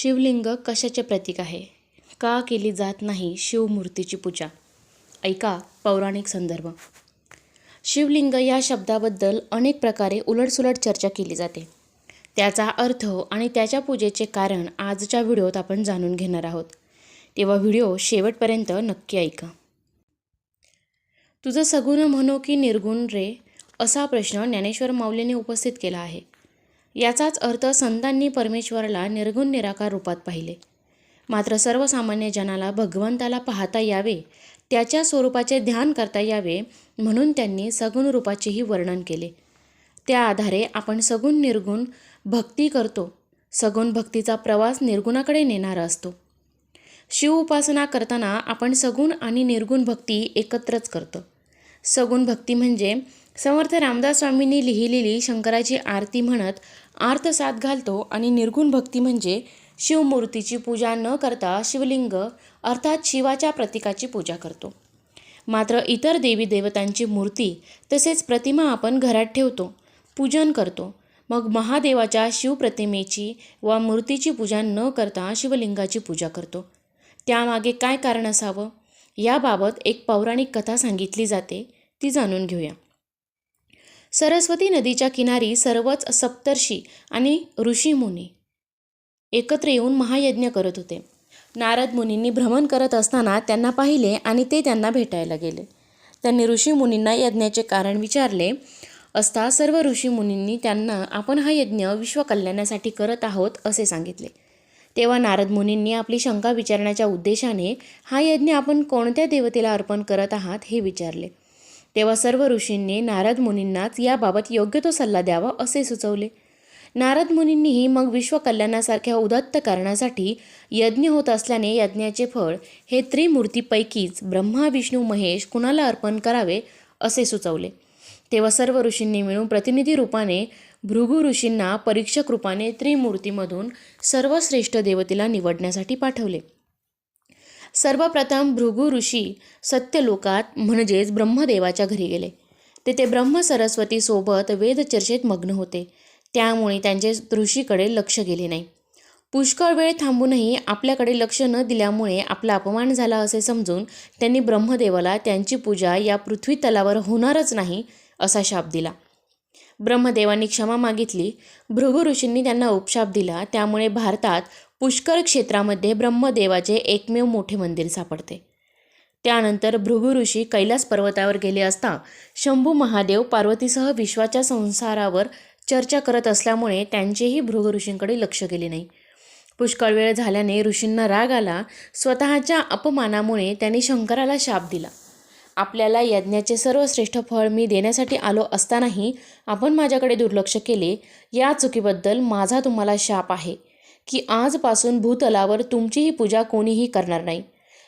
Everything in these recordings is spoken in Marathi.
शिवलिंग कशाचे प्रतीक आहे? का केली जात नाही शिवमूर्तीची पूजा? ऐका पौराणिक संदर्भ. शिवलिंग या शब्दाबद्दल अनेक प्रकारे उलटसुलट चर्चा केली जाते. त्याचा अर्थ आणि त्याच्या पूजेचे कारण आजच्या व्हिडिओत आपण जाणून घेणार आहोत. तेव्हा व्हिडिओ शेवटपर्यंत नक्की ऐका. तुझं सगुण म्हणो की निर्गुण रे असा प्रश्न ज्ञानेश्वर माऊलीने उपस्थित केला आहे. याचाच अर्थ संतांनी परमेश्वराला निर्गुण निराकार रूपात पाहिले. मात्र सर्वसामान्य जनाला भगवंताला पाहता यावे त्याच्या स्वरूपाचे ध्यान करता यावे म्हणून त्यांनी सगुण रूपाचेही वर्णन केले. त्या आधारे आपण सगुण निर्गुण भक्ती करतो. सगुण भक्तीचा प्रवास निर्गुणाकडे नेणारा असतो. शिव उपासना करताना आपण सगुण आणि निर्गुण भक्ती एकत्रच करतो. सगुण भक्ती म्हणजे समर्थ रामदास स्वामींनी लिहिलेली शंकराची आरती म्हणत आर्त साथ घालतो आणि निर्गुण भक्ती म्हणजे शिवमूर्तीची पूजा न करता शिवलिंग अर्थात शिवाच्या प्रतीकाची पूजा करतो. मात्र इतर देवी देवतांची मूर्ती तसेच प्रतिमा आपण घरात ठेवतो पूजन करतो. मग महादेवाच्या शिवप्रतिमेची वा मूर्तीची पूजा न करता शिवलिंगाची पूजा करतो. त्यामागे काय कारण असावं? याबाबत एक पौराणिक कथा सांगितली जाते ती जाणून घेऊया. सरस्वती नदीच्या किनारी सर्वच सप्तर्षी आणि ऋषीमुनी एकत्र येऊन महायज्ञ करत होते. नारद मुनींनी भ्रमण करत असताना त्यांना पाहिले आणि ते त्यांना भेटायला गेले. त्यांनी ऋषीमुनींना यज्ञाचे कारण विचारले असता सर्व ऋषीमुनींनी त्यांना आपण हा यज्ञ विश्वकल्याणासाठी करत आहोत असे सांगितले. तेव्हा नारद मुनींनी आपली शंका विचारण्याच्या उद्देशाने हा यज्ञ आपण कोणत्या देवतेला अर्पण करत आहात? हे विचारले. तेव्हा सर्व ऋषींनी नारद मुनींनाच याबाबत योग्य तो सल्ला द्यावा असे सुचवले. नारद मुनींनीही मग विश्वकल्याणासारख्या उदत्त कारणासाठी यज्ञ होत असल्याने यज्ञाचे फळ हे त्रिमूर्तीपैकीच ब्रह्मा विष्णू महेश कुणाला अर्पण करावे असे सुचवले. तेव्हा सर्व ऋषींनी मिळून प्रतिनिधी रूपाने भृगु ऋषींना परीक्षक रूपाने त्रिमूर्तीमधून सर्वश्रेष्ठ देवतेला निवडण्यासाठी पाठवले. सर्वप्रथम भृगु ऋषी सत्यलोकात म्हणजेच ब्रह्मदेवाच्या घरी गेले. तेथे ब्रह्म सरस्वतीसोबत वेदचर्चेत मग्न होते. त्यामुळे त्यांचे ऋषीकडे लक्ष गेले नाही. पुष्कळ वेळ थांबूनही आपल्याकडे लक्ष न दिल्यामुळे आपला अपमान झाला असे समजून त्यांनी ब्रह्मदेवाला त्यांची पूजा या पृथ्वी तलावर होणारच नाही असा शाप दिला. ब्रह्मदेवांनी क्षमा मागितली. भृगु ऋषींनी त्यांना उपशाप दिला. त्यामुळे भारतात पुष्कर क्षेत्रामध्ये ब्रह्मदेवाचे एकमेव मोठे मंदिर सापडते. त्यानंतर भृगु ऋषी कैलास पर्वतावर गेले असता शंभू महादेव पार्वतीसह विश्वाच्या संसारावर चर्चा करत असल्यामुळे त्यांचेही भृगु ऋषींकडे लक्ष गेले नाही. पुष्कळ वेळ झाल्याने ऋषींना राग आला. स्वतःच्या अपमानामुळे त्यांनी शंकराला शाप दिला. आपल्याला यज्ञाचे सर्वश्रेष्ठ फळ मी देण्यासाठी आलो असतानाही आपण माझ्याकडे दुर्लक्ष केले. या चुकीबद्दल माझा तुम्हाला शाप आहे की आजपासून भूतलावर तुमचीही पूजा कोणीही करणार नाही.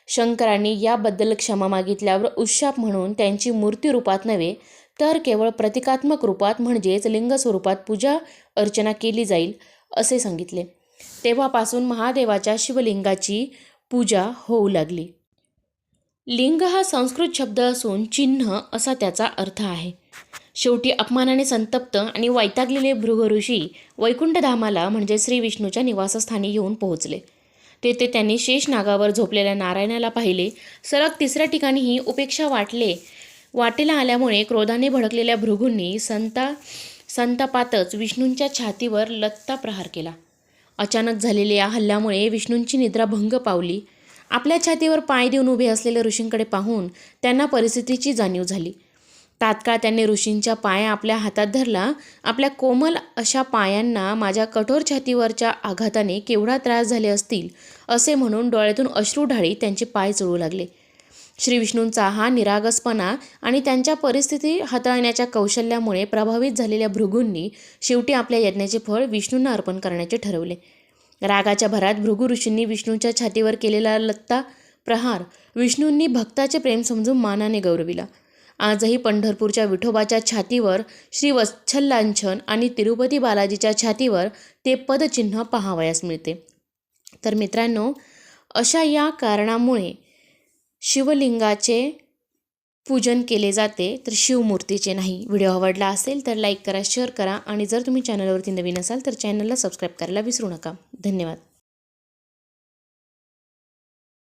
शंकरांनी याबद्दल क्षमा मागितल्यावर उशाप म्हणून त्यांची मूर्ती रूपात नव्हे तर केवळ प्रतिकात्मक रूपात म्हणजेच लिंग स्वरूपात पूजा अर्चना केली जाईल असे सांगितले. तेव्हापासून महादेवाच्या शिवलिंगाची पूजा होऊ लागली. लिंग हा संस्कृत शब्द असून चिन्ह असा त्याचा अर्थ आहे. शेवटी अपमानाने संतप्त आणि वैतागलेले भृगऋषी वैकुंठधामाला म्हणजे श्री विष्णूच्या निवासस्थानी येऊन पोहोचले. तेथे त्यांनी शेष नागावर झोपलेल्या नारायणाला पाहिले. सलग तिसऱ्या ठिकाणीही उपेक्षा वाटले वाटेला आल्यामुळे क्रोधाने भडकलेल्या भृगूंनी संता संतापातच विष्णूंच्या छातीवर लत्ता प्रहार केला. अचानक झालेल्या या हल्ल्यामुळे विष्णूंची निद्रा भंग पावली. आपल्या छातीवर पाय देऊन उभे असलेल्या ऋषींकडे पाहून त्यांना परिस्थितीची जाणीव झाली. तात्काळ त्यांनी ऋषींच्या पाया आपल्या हातात धरला. आपल्या कोमल अशा पायांना माझ्या कठोर छातीवरच्या आघाताने केवढा त्रास झाले असतील असे म्हणून डोळ्यातून अश्रू ढाळी त्यांचे पाय चुळू लागले. श्री विष्णूंचा हा निरागसपणा आणि त्यांच्या परिस्थिती हाताळण्याच्या कौशल्यामुळे प्रभावित झालेल्या भृगूंनी शेवटी आपल्या यज्ञाचे फळ विष्णूंना अर्पण करण्याचे ठरवले. रागाच्या भरात भृगु ऋषींनी विष्णूच्या छातीवर केलेला लत्ता प्रहार विष्णूंनी भक्ताचे प्रेम समजून मानाने गौरविला. आजही पंढरपूरच्या विठोबाच्या छातीवर श्री वत्सल्लांछन आणि तिरुपती बालाजीच्या छातीवर ते पदचिन्ह पाहावयास मिळते. तर मित्रांनो अशा या कारणामुळे शिवलिंगाचे पूजन केले जाते तर शिवमूर्तीचे नाही. व्हिडिओ आवडला असेल तर लाईक करा शेअर करा आणि जर तुम्ही चॅनलवरती नवीन असाल तर चॅनलला सबस्क्राईब करायला विसरू नका. धन्यवाद.